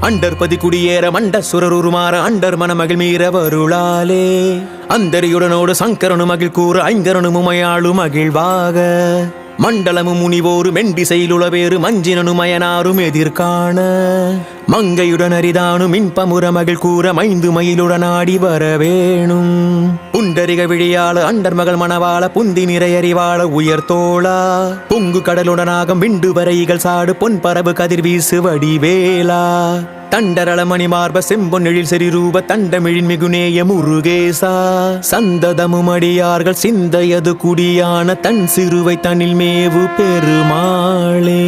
Under பதி குடியேற மண்ட சுரர் உருமாற அண்டர் மனமகிழ் மீற வருளாலே. அந்தரியுடனோடு சங்கரனு மகிழ் கூற ஐங்கரனு முமையாளு மகிழ்வாக மண்டலமும் முனிவோரு மெண்டிசையிலுளவேறு மஞ்சினனும் மயனாரும் எதிர்காண மங்கையுடன் அரிதானும் இன்பமுற மகள் கூற மைந்து மயிலுடன் ஆடி வரவேணும். புண்டரிக விழியாள அண்டர் மகள் மணவாள புந்தி நிறையறிவாள உயர்த்தோளா பொங்கு கடலுடனாக விண்டு வரைகள் சாடு பொன் பரவு கதிர் வீசு வடிவேலா. தண்டரளமணி மார்ப செம்பொன் எழில் செறிரூப தண்டமிழின் மிகுநேய முருகேசா. சந்ததமுமடியார்கள் சிந்தையது குடியான தன் சிறுவை தனில் மேவு பெருமாளே.